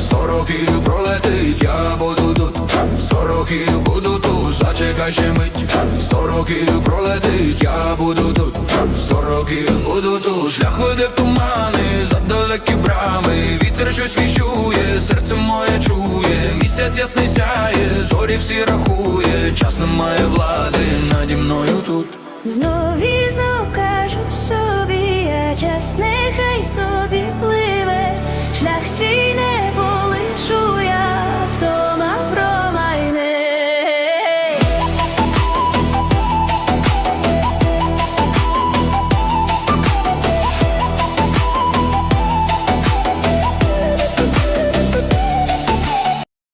Сто років пролетить, я буду тут, сто років буду тут, зачекай ще мить, сто років пролетить, я буду тут, сто років буду тут, шлях веде в тумани, за далекі брами, вітер щось віщує, серце моє чує, місяць ясний сяє, зорі всі рахує, час немає влади наді мною тут. Знов і знов